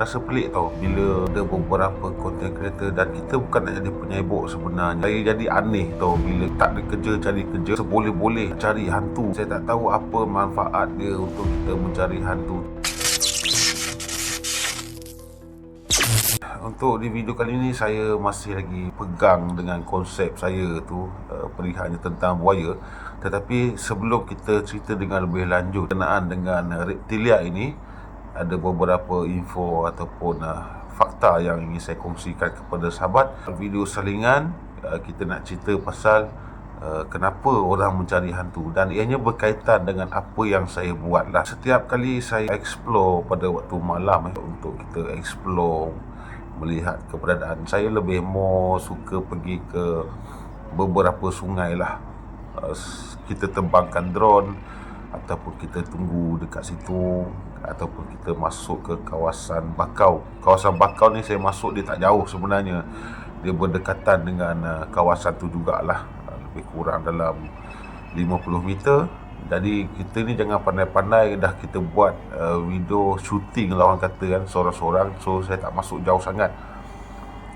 rasa pelik tau bila ada beberapa content creator dan kita bukan nak jadi penyebok sebenarnya. Saya jadi aneh tau bila tak ada kerja cari kerja seboleh-boleh cari hantu. Saya tak tahu apa manfaat dia untuk kita mencari hantu. Untuk di video kali ini saya masih lagi pegang dengan konsep saya tu uh, perihannya tentang buaya. Tetapi sebelum kita cerita dengan lebih lanjut kenaan dengan reptilia ini ada beberapa info ataupun uh, fakta yang ingin saya kongsikan kepada sahabat. Video salingan uh, kita nak cerita pasal uh, kenapa orang mencari hantu dan ianya berkaitan dengan apa yang saya buat lah. Setiap kali saya explore pada waktu malam eh, untuk kita explore melihat keberadaan saya lebih more suka pergi ke beberapa sungai lah uh, kita terbangkan drone ataupun kita tunggu dekat situ ataupun kita masuk ke kawasan bakau. Kawasan bakau ni saya masuk dia tak jauh sebenarnya. Dia berdekatan dengan uh, kawasan tu jugalah. Uh, lebih kurang dalam 50 meter. Jadi kita ni jangan pandai-pandai dah kita buat uh, video shooting orang kata kan seorang-seorang. So saya tak masuk jauh sangat.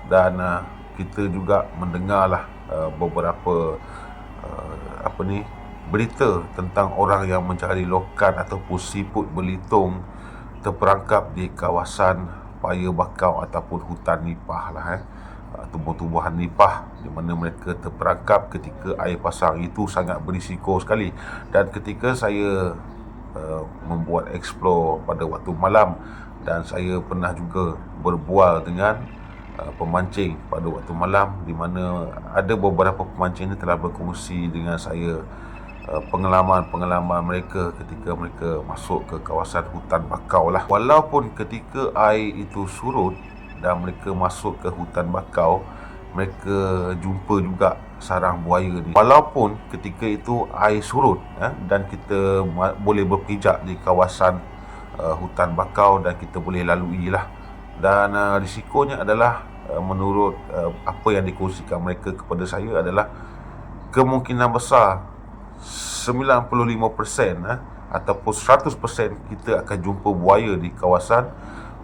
Dan uh, kita juga mendengar lah uh, beberapa uh, apa ni berita tentang orang yang mencari lokan ataupun siput belitung terperangkap di kawasan paya bakau ataupun hutan nipah lah eh. Tumbuh-tumbuhan nipah di mana mereka terperangkap ketika air pasang itu sangat berisiko sekali. Dan ketika saya uh, membuat explore pada waktu malam dan saya pernah juga berbual dengan uh, pemancing pada waktu malam di mana ada beberapa pemancing ini telah berkongsi dengan saya pengalaman-pengalaman mereka ketika mereka masuk ke kawasan hutan bakau lah. Walaupun ketika air itu surut dan mereka masuk ke hutan bakau mereka jumpa juga sarang buaya ni. Walaupun ketika itu air surut eh, dan kita boleh berpijak di kawasan uh, hutan bakau dan kita boleh lalui lah. Dan uh, risikonya adalah uh, menurut uh, apa yang dikongsikan mereka kepada saya adalah kemungkinan besar 95% eh, ataupun 100% kita akan jumpa buaya di kawasan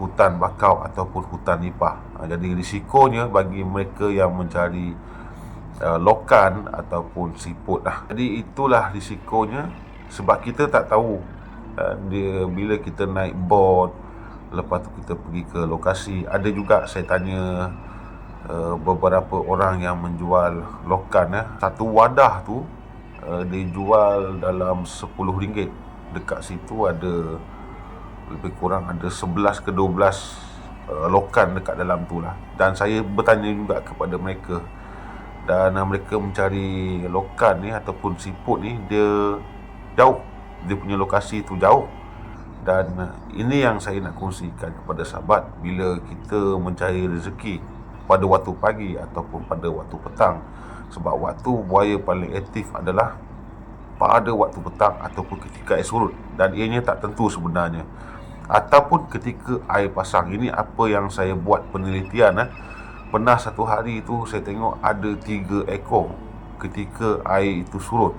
hutan bakau ataupun hutan nipah. Ha, jadi risikonya bagi mereka yang mencari uh, lokan ataupun siput lah. Jadi itulah risikonya sebab kita tak tahu uh, dia bila kita naik boat lepas tu kita pergi ke lokasi ada juga saya tanya uh, beberapa orang yang menjual lokan ya. Satu wadah tu uh, dijual dalam RM10 dekat situ ada lebih kurang ada 11 ke 12 uh, lokan dekat dalam tu lah. Dan saya bertanya juga kepada mereka. Dan uh, mereka mencari lokan ni ataupun siput ni dia jauh. Dia punya lokasi tu jauh. Dan ini yang saya nak kongsikan kepada sahabat. Bila kita mencari rezeki pada waktu pagi ataupun pada waktu petang sebab waktu buaya paling aktif adalah pada waktu petang ataupun ketika air surut. Dan ianya tak tentu sebenarnya. Ataupun ketika air pasang. Ini apa yang saya buat penelitian eh. pernah satu hari itu saya tengok ada tiga ekor ketika air itu surut.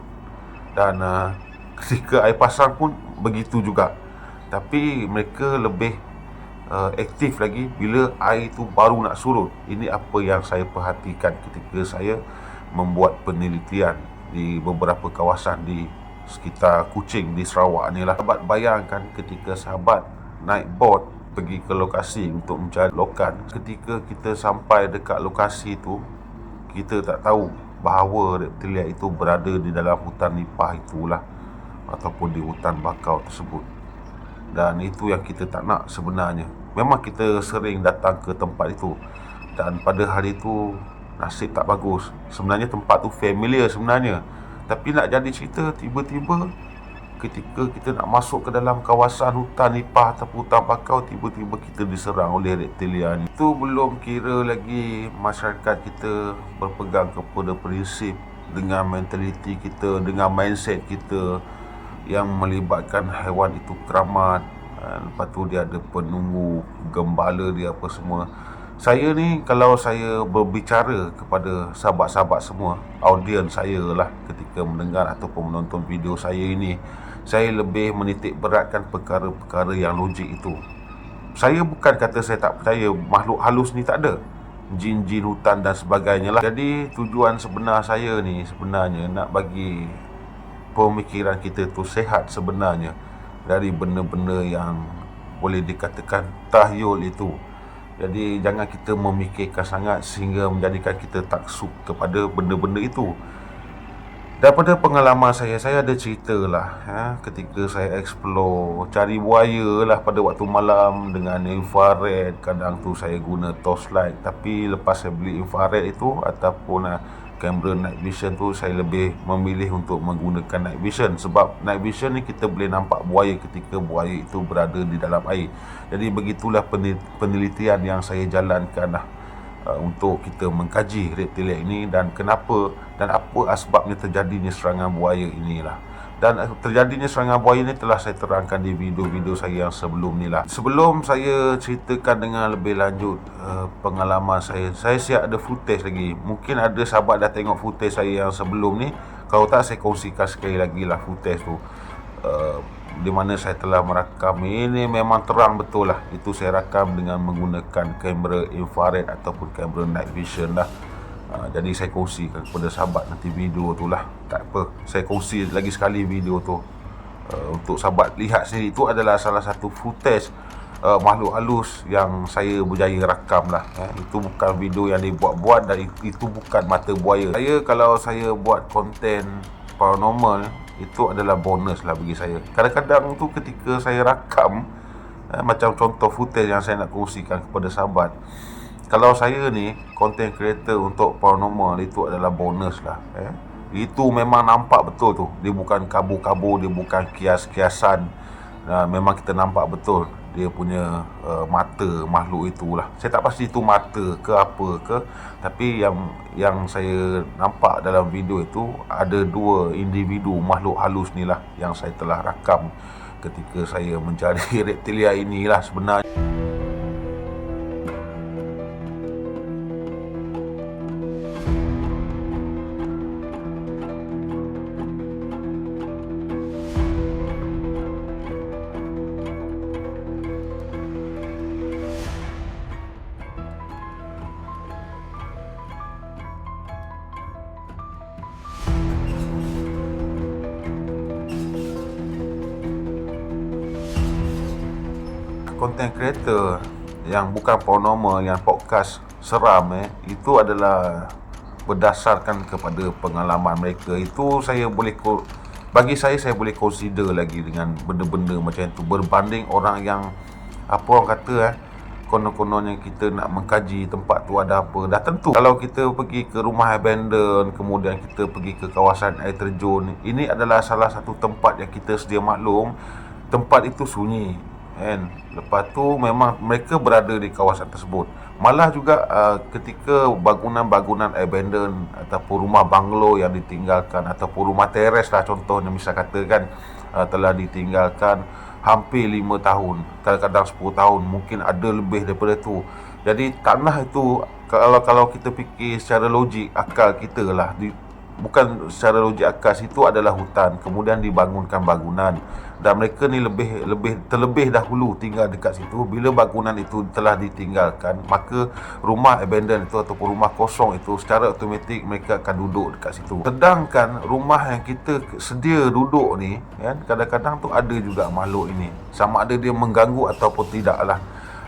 Dan uh, ketika air pasang pun begitu juga. Tapi mereka lebih uh, aktif lagi bila air itu baru nak surut. Ini apa yang saya perhatikan ketika saya membuat penelitian di beberapa kawasan di sekitar Kuching di Sarawak ni lah. Sahabat bayangkan ketika sahabat naik boat pergi ke lokasi untuk mencari lokan ketika kita sampai dekat lokasi tu kita tak tahu bahawa reptilia itu berada di dalam hutan nipah itulah ataupun di hutan bakau tersebut. Dan itu yang kita tak nak sebenarnya. Memang kita sering datang ke tempat itu. Dan pada hari itu nasib tak bagus. Sebenarnya tempat tu familiar sebenarnya. Tapi nak jadi cerita tiba-tiba ketika kita nak masuk ke dalam kawasan hutan nipah ataupun hutan bakau tiba-tiba kita diserang oleh reptilia ni. Itu belum kira lagi masyarakat kita berpegang kepada prinsip dengan mentaliti kita dengan mindset kita yang melibatkan haiwan itu keramat. Lepas tu dia ada penunggu gembala dia apa semua saya ni kalau saya berbicara kepada sahabat-sahabat semua audiens saya lah ketika mendengar ataupun menonton video saya ini saya lebih menitik beratkan perkara-perkara yang logik itu. Saya bukan kata saya tak percaya makhluk halus ni tak ada. Jin-jin hutan dan sebagainya lah. Jadi tujuan sebenar saya ni sebenarnya nak bagi pemikiran kita tu sehat sebenarnya dari benda-benda yang boleh dikatakan tahyul itu jadi jangan kita memikirkan sangat sehingga menjadikan kita taksub kepada benda-benda itu. Daripada pengalaman saya, saya ada cerita lah ya, Ketika saya explore, cari buaya lah pada waktu malam Dengan infrared, kadang tu saya guna torchlight Tapi lepas saya beli infrared itu Ataupun uh, kamera night vision tu Saya lebih memilih untuk menggunakan night vision. Sebab night vision ni kita boleh nampak buaya ketika buaya itu berada di dalam air. Jadi begitulah penelitian yang saya jalankan lah uh, untuk kita mengkaji reptilia ini dan kenapa dan apa asbabnya terjadinya serangan buaya inilah dan terjadinya serangan buaya ini telah saya terangkan di video-video saya yang sebelum ni lah. Sebelum saya ceritakan dengan lebih lanjut uh, pengalaman saya saya siap ada footage lagi. Mungkin ada sahabat dah tengok footage saya yang sebelum ni. Kalau tak saya kongsikan sekali lagi lah footage tu. Uh, di mana saya telah merakam. Ini memang terang betul lah. Itu saya rakam dengan menggunakan kamera infrared ataupun kamera night vision lah ha, jadi saya kongsikan kepada sahabat nanti video tu lah. Tak apa saya kongsi lagi sekali video tu. Uh, untuk sahabat lihat sendiri itu adalah salah satu footage uh, makhluk halus yang saya berjaya rakam lah eh. itu bukan video yang dibuat-buat dan itu bukan mata buaya. Saya kalau saya buat konten paranormal itu adalah bonus lah bagi saya. Kadang-kadang tu ketika saya rakam eh, macam contoh footage yang saya nak kongsikan kepada sahabat kalau saya ni content creator untuk paranormal itu adalah bonus lah eh. itu memang nampak betul tu dia bukan kabur-kabur dia bukan kias-kiasan uh, memang kita nampak betul dia punya uh, mata makhluk itulah. Saya tak pasti itu mata ke apa ke, tapi yang yang saya nampak dalam video itu ada dua individu makhluk halus ni lah yang saya telah rakam ketika saya mencari reptilia inilah sebenarnya. Content creator yang bukan paranormal yang podcast seram eh itu adalah berdasarkan kepada pengalaman mereka. Itu saya boleh bagi saya saya boleh consider lagi dengan benda-benda macam itu. Berbanding orang yang apa orang kata eh konon-kononnya kita nak mengkaji tempat tu ada apa dah tentu. Kalau kita pergi ke rumah abandon kemudian kita pergi ke kawasan air terjun ini adalah salah satu tempat yang kita sedia maklum. Tempat itu sunyi kan? Lepas tu memang mereka berada di kawasan tersebut. Malah juga uh, ketika bangunan-bangunan abandon ataupun rumah banglo yang ditinggalkan ataupun rumah teres lah contohnya misal katakan uh, telah ditinggalkan hampir 5 tahun kadang-kadang 10 tahun mungkin ada lebih daripada tu. Jadi tanah itu kalau kalau kita fikir secara logik akal kita lah di, bukan secara logik akal itu adalah hutan. Kemudian dibangunkan bangunan. Dan mereka ni lebih lebih terlebih dahulu tinggal dekat situ. Bila bangunan itu telah ditinggalkan maka rumah abandon itu ataupun rumah kosong itu secara automatik mereka akan duduk dekat situ. Sedangkan rumah yang kita sedia duduk ni kan kadang-kadang tu ada juga makhluk ini. Sama ada dia mengganggu ataupun tidak lah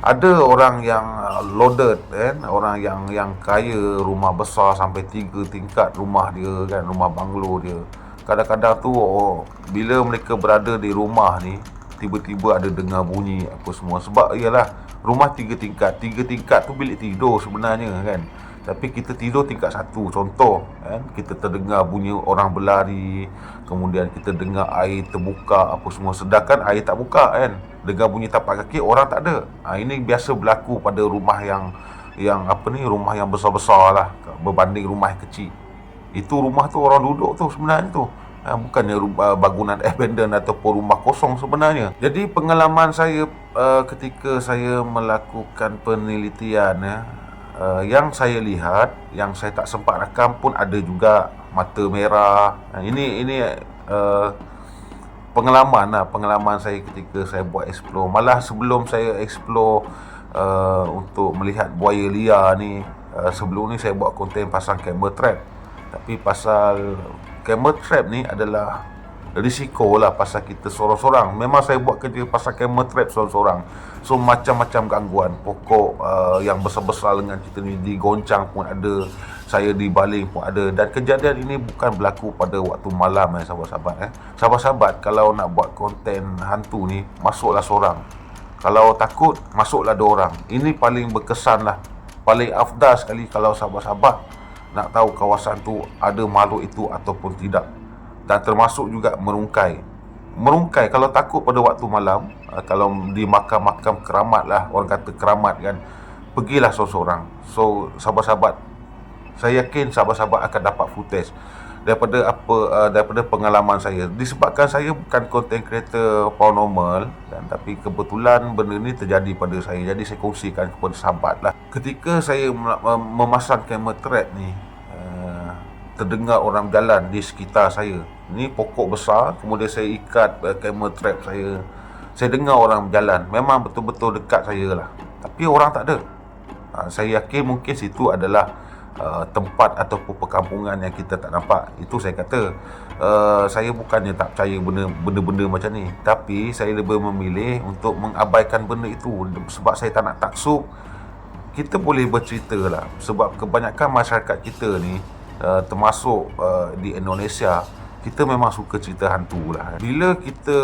ada orang yang uh, loaded kan? Orang yang yang kaya rumah besar sampai tiga tingkat rumah dia kan? Rumah banglo dia. Kadang-kadang tu oh, bila mereka berada di rumah ni tiba-tiba ada dengar bunyi apa semua. Sebab ialah rumah tiga tingkat. Tiga tingkat tu bilik tidur sebenarnya kan tapi kita tidur tingkat satu. Contoh kan kita terdengar bunyi orang berlari kemudian kita dengar air terbuka apa semua. Sedangkan air tak buka kan? Dengar bunyi tapak kaki orang tak ada. Ha, ini biasa berlaku pada rumah yang yang apa ni rumah yang besar-besar lah berbanding rumah yang kecil. Itu rumah tu orang duduk tu sebenarnya tu. Ha, bukannya rumah, bangunan abandon ataupun rumah kosong sebenarnya. Jadi pengalaman saya uh, ketika saya melakukan penelitian ya, uh, yang saya lihat yang saya tak sempat rakam pun ada juga mata merah. Ha, ini ini uh, pengalaman lah pengalaman saya ketika saya buat explore. Malah sebelum saya explore uh, untuk melihat buaya liar ni uh, sebelum ni saya buat konten pasal camera trap. Tapi pasal camera trap ni adalah risiko lah pasal kita sorang-sorang memang saya buat kerja pasal camera trap sorang-sorang so macam-macam gangguan. Pokok uh, yang besar-besar dengan kita ni digoncang pun ada. Saya dibaling pun ada. Dan kejadian ini bukan berlaku pada waktu malam eh sahabat-sahabat eh. Sahabat-sahabat kalau nak buat konten hantu ni masuklah seorang. Kalau takut masuklah dua orang. Ini paling berkesan lah. Paling afdal sekali kalau sahabat-sahabat nak tahu kawasan tu ada makhluk itu ataupun tidak dan termasuk juga merungkai. Merungkai kalau takut pada waktu malam uh, kalau di makam-makam keramat lah orang kata keramat kan pergilah seorang-seorang so sahabat-sahabat saya yakin sahabat-sahabat akan dapat footage daripada apa uh, daripada pengalaman saya. Disebabkan saya bukan content creator paranormal dan tapi kebetulan benda ni terjadi pada saya. Jadi saya kongsikan kepada sahabat lah. Ketika saya memasang kamera trap ni uh, terdengar orang jalan di sekitar saya ni pokok besar kemudian saya ikat uh, camera trap saya. Saya dengar orang berjalan memang betul-betul dekat saya lah. Tapi orang tak ada. Uh, saya yakin mungkin situ adalah uh, tempat ataupun perkampungan yang kita tak nampak. Itu saya kata uh, saya bukannya tak percaya benda, benda-benda macam ni. Tapi saya lebih memilih untuk mengabaikan benda itu. Sebab saya tak nak taksub. Kita boleh bercerita lah. Sebab kebanyakan masyarakat kita ni uh, termasuk uh, di Indonesia kita memang suka cerita hantu lah bila kita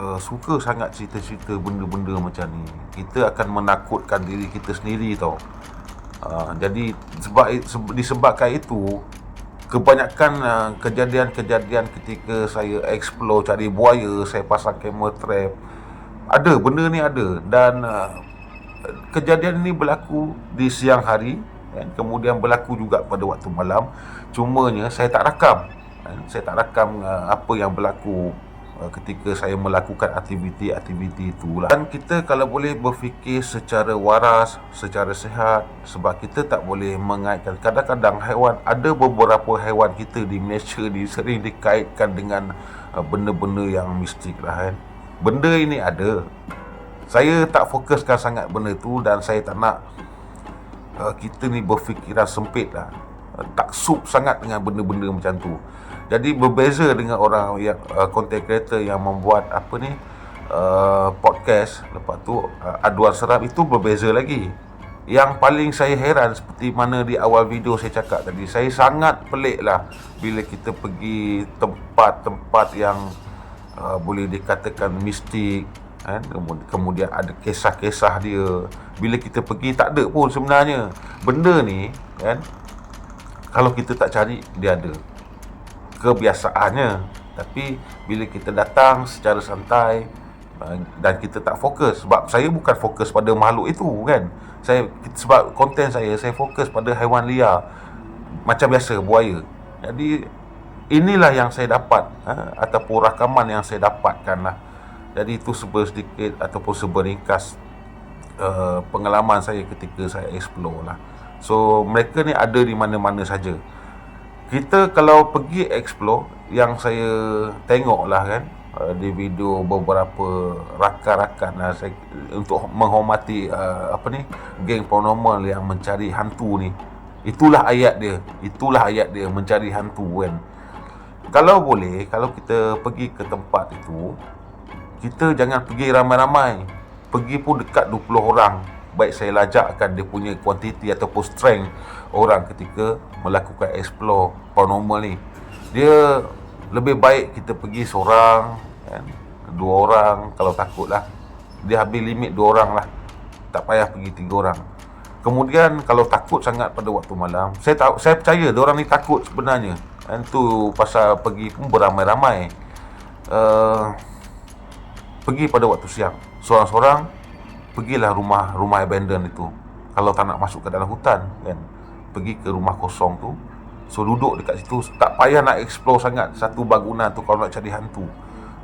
uh, suka sangat cerita-cerita benda-benda macam ni kita akan menakutkan diri kita sendiri tau. Uh, jadi sebab disebabkan itu kebanyakan uh, kejadian-kejadian ketika saya explore cari buaya saya pasang kamera trap ada benda ni ada. Dan uh, kejadian ini berlaku di siang hari dan kemudian berlaku juga pada waktu malam. Cumanya saya tak rakam? Saya tak rakam uh, apa yang berlaku uh, ketika saya melakukan aktiviti-aktiviti itulah. Dan kita kalau boleh berfikir secara waras secara sehat sebab kita tak boleh mengaitkan. Kadang-kadang haiwan ada beberapa haiwan kita di Malaysia ni sering dikaitkan dengan uh, benda-benda yang mistik lah kan. Benda ini ada. Saya tak fokuskan sangat benda tu dan saya tak nak uh, kita ni berfikiran sempit lah tak sup sangat dengan benda-benda macam tu. Jadi berbeza dengan orang yang uh, content creator yang membuat apa ni uh, podcast lepas tu uh, aduan seram itu berbeza lagi. Yang paling saya heran seperti mana di awal video saya cakap tadi saya sangat pelik lah bila kita pergi tempat-tempat yang uh, boleh dikatakan mistik kan? Kemudian ada kisah-kisah dia. Bila kita pergi tak ada pun sebenarnya. Benda ni kan kalau kita tak cari dia ada. Kebiasaannya. Tapi bila kita datang secara santai uh, dan kita tak fokus. Sebab saya bukan fokus pada makhluk itu kan? Saya sebab konten saya saya fokus pada haiwan liar. Macam biasa buaya. Jadi inilah yang saya dapat ha, ataupun rakaman yang saya dapatkan lah jadi itu seber sedikit ataupun seberingkas uh, pengalaman saya ketika saya explore lah so mereka ni ada di mana-mana saja. Kita kalau pergi explore yang saya tengok lah kan uh, di video beberapa rakan-rakan uh, saya, untuk menghormati uh, apa ni geng paranormal yang mencari hantu ni itulah ayat dia. Itulah ayat dia mencari hantu kan. Kalau boleh kalau kita pergi ke tempat itu kita jangan pergi ramai-ramai. Pergi pun dekat 20 orang baik saya lajakkan dia punya kuantiti ataupun strength orang ketika melakukan explore paranormal ni. Dia lebih baik kita pergi seorang kan? dua orang kalau takut lah dia habis limit dua orang lah. Tak payah pergi tiga orang. Kemudian kalau takut sangat pada waktu malam saya tahu saya percaya dua orang ni takut sebenarnya. Kan tu pasal pergi pun beramai-ramai. Uh, pergi pada waktu siang. Seorang-seorang pergilah rumah rumah abandon itu. Kalau tak nak masuk ke dalam hutan kan pergi ke rumah kosong tu. So duduk dekat situ. Tak payah nak explore sangat satu bangunan tu kalau nak cari hantu.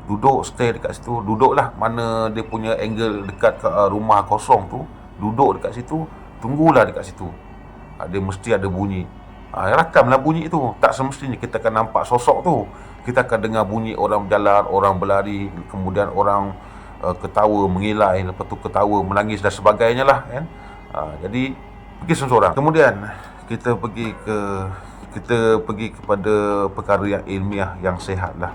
Duduk stay dekat situ. Duduklah mana dia punya angle dekat ke uh, rumah kosong tu. Duduk dekat situ tunggulah dekat situ. Uh, dia mesti ada bunyi. Uh, rakamlah bunyi tu. Tak semestinya kita akan nampak sosok tu. Kita akan dengar bunyi orang berjalan, orang berlari, kemudian orang uh, ketawa, mengilai, lepas tu ketawa, menangis dan sebagainya lah kan. Uh, jadi pergi seorang. Kemudian kita pergi ke kita pergi kepada perkara yang ilmiah yang sehat lah.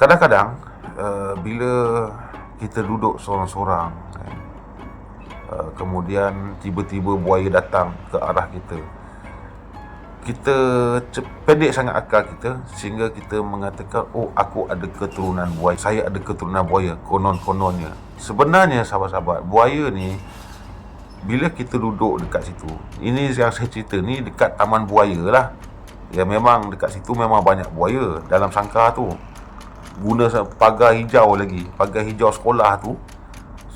Kadang-kadang uh, bila kita duduk seorang-seorang kan, uh, kemudian tiba-tiba buaya datang ke arah kita kita pendek sangat akal kita sehingga kita mengatakan oh aku ada keturunan buaya. Saya ada keturunan buaya. Konon-kononnya. Sebenarnya sahabat-sahabat buaya ni bila kita duduk dekat situ ini yang saya cerita ni dekat taman buaya lah. Ya memang dekat situ memang banyak buaya dalam sangkar tu. Guna pagar hijau lagi pagar hijau sekolah tu.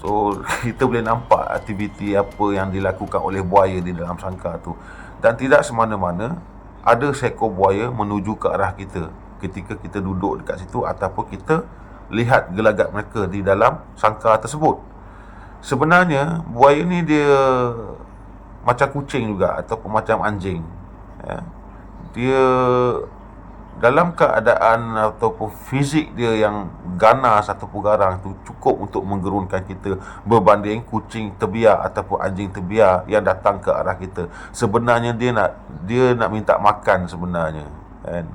So kita boleh nampak aktiviti apa yang dilakukan oleh buaya di dalam sangkar tu dan tidak semana-mana ada seekor buaya menuju ke arah kita ketika kita duduk dekat situ ataupun kita lihat gelagat mereka di dalam sangkar tersebut. Sebenarnya buaya ni dia macam kucing juga ataupun macam anjing. Ya. Dia dalam keadaan ataupun fizik dia yang ganas ataupun garang tu cukup untuk menggerunkan kita. Berbanding kucing terbiar ataupun anjing terbiar yang datang ke arah kita. Sebenarnya dia nak dia nak minta makan sebenarnya kan?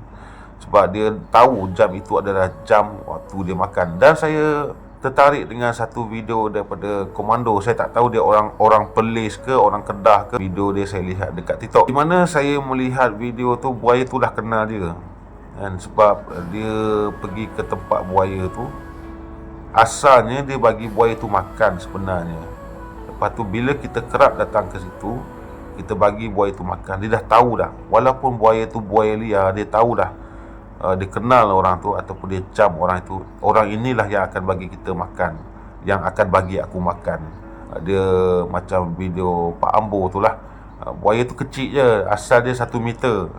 Sebab dia tahu jam itu adalah jam waktu dia makan. Dan saya tertarik dengan satu video daripada komando. Saya tak tahu dia orang orang pelis ke orang kedah ke. Video dia saya lihat dekat TikTok. Di mana saya melihat video tu buaya tu dah kenal dia kan sebab dia pergi ke tempat buaya tu asalnya dia bagi buaya tu makan sebenarnya. Lepas tu bila kita kerap datang ke situ kita bagi buaya tu makan. Dia dah tahu dah. Walaupun buaya tu buaya liar dia tahu dah uh, dia kenal orang tu ataupun dia cam orang itu orang inilah yang akan bagi kita makan yang akan bagi aku makan. Uh, dia macam video Pak Ambo tu lah. Uh, buaya tu kecil je asal dia satu meter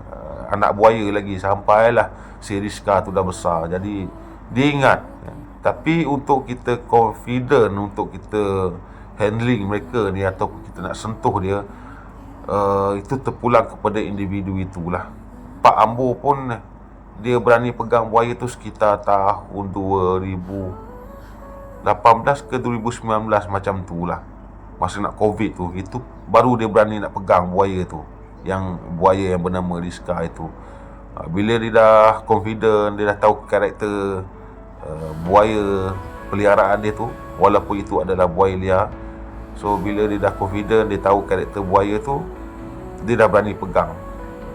anak buaya lagi sampailah si Rizka tu dah besar. Jadi dia ingat. Tapi untuk kita confident untuk kita handling mereka ni atau kita nak sentuh dia uh, itu terpulang kepada individu itulah. Pak Ambo pun dia berani pegang buaya tu sekitar tahun 2018 ke 2019 macam tu lah. Masa nak covid tu itu baru dia berani nak pegang buaya tu yang buaya yang bernama Rizka itu. Uh, bila dia dah confident dia dah tahu karakter uh, buaya peliharaan dia tu walaupun itu adalah buaya liar so bila dia dah confident dia tahu karakter buaya tu dia dah berani pegang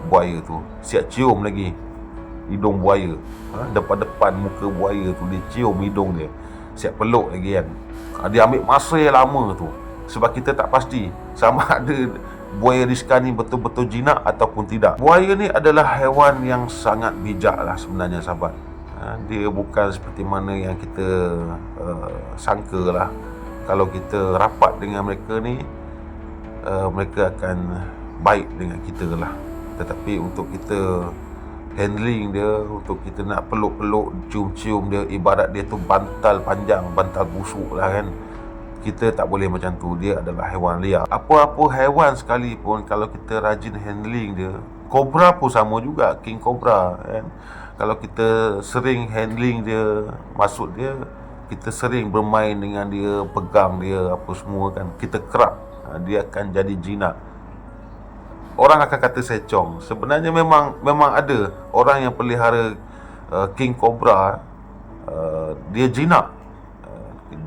buaya tu. Siap cium lagi hidung buaya. Ha? depan-depan muka buaya tu dia cium hidung dia. Siap peluk lagi kan. Ha, dia ambil masa yang lama tu sebab kita tak pasti sama ada buaya rizka ni betul-betul jinak ataupun tidak. Buaya ni adalah haiwan yang sangat bijak lah sebenarnya sahabat. Ha, dia bukan seperti mana yang kita uh, sangka lah. Kalau kita rapat dengan mereka ni, uh, mereka akan baik dengan kita lah. Tetapi untuk kita handling dia, untuk kita nak peluk-peluk, cium-cium dia, ibarat dia tu bantal panjang, bantal busuk lah kan kita tak boleh macam tu. Dia adalah haiwan liar. Apa-apa haiwan sekalipun kalau kita rajin handling dia kobra pun sama juga king cobra kan? Kalau kita sering handling dia masuk dia kita sering bermain dengan dia pegang dia apa semua kan kita kerap ha, dia akan jadi jinak. Orang akan kata secong sebenarnya memang memang ada orang yang pelihara uh, king cobra uh, dia jinak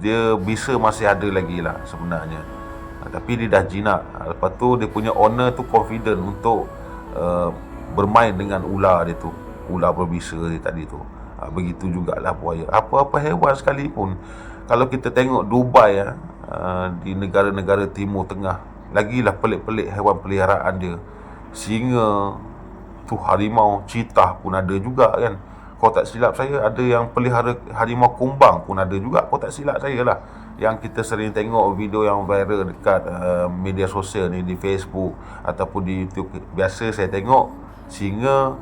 dia bisa masih ada lagi lah sebenarnya. Uh, tapi dia dah jinak. Uh, lepas tu dia punya owner tu confident untuk uh, bermain dengan ular dia tu. Ular berbisa dia tadi tu. Uh, begitu jugalah buaya. Apa-apa haiwan sekalipun. Kalau kita tengok Dubai ya, uh, di negara-negara timur tengah lagilah pelik-pelik haiwan peliharaan dia. Singa tu harimau citah pun ada juga kan kalau tak silap saya ada yang pelihara harimau kumbang pun ada juga. Kalau tak silap saya lah. Yang kita sering tengok video yang viral dekat uh, media sosial ni di Facebook ataupun di YouTube. Biasa saya tengok singa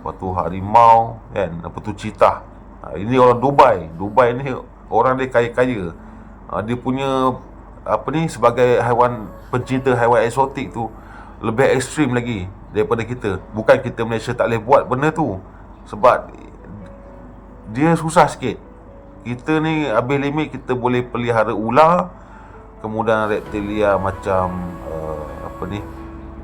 apa tu harimau kan? Apa tu citah uh, ini orang Dubai. Dubai ni orang dia kaya-kaya. Uh, dia punya apa ni sebagai haiwan pencinta haiwan eksotik tu lebih ekstrim lagi daripada kita. Bukan kita Malaysia tak boleh buat benda tu sebab dia susah sikit. Kita ni habis limit kita boleh pelihara ular kemudian reptilia macam uh, apa ni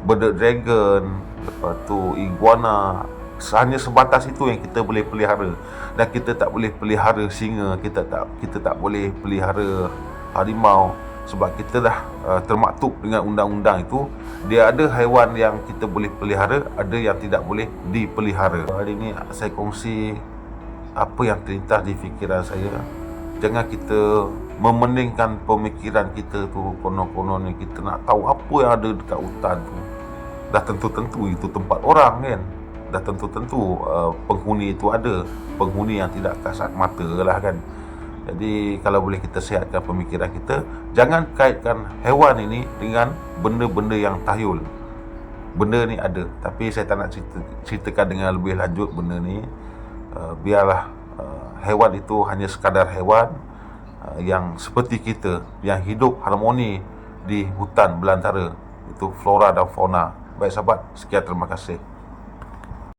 bearded dragon lepas tu iguana. Hanya sebatas itu yang kita boleh pelihara. Dan kita tak boleh pelihara singa kita tak kita tak boleh pelihara harimau sebab kita dah uh, termaktub dengan undang-undang itu dia ada haiwan yang kita boleh pelihara ada yang tidak boleh dipelihara. Hari ini saya kongsi apa yang terlintas di fikiran saya. Jangan kita memeningkan pemikiran kita tu konon-konon ni. Kita nak tahu apa yang ada dekat hutan tu. Dah tentu-tentu itu tempat orang kan? Dah tentu-tentu uh, penghuni itu ada. Penghuni yang tidak kasat mata lah kan jadi kalau boleh kita sihatkan pemikiran kita, jangan kaitkan hewan ini dengan benda-benda yang tahyul. Benda ni ada, tapi saya tak nak cerita, ceritakan dengan lebih lanjut benda ni. Uh, biarlah uh, hewan itu hanya sekadar hewan uh, yang seperti kita yang hidup harmoni di hutan belantara. Itu flora dan fauna. Baik sahabat, sekian terima kasih.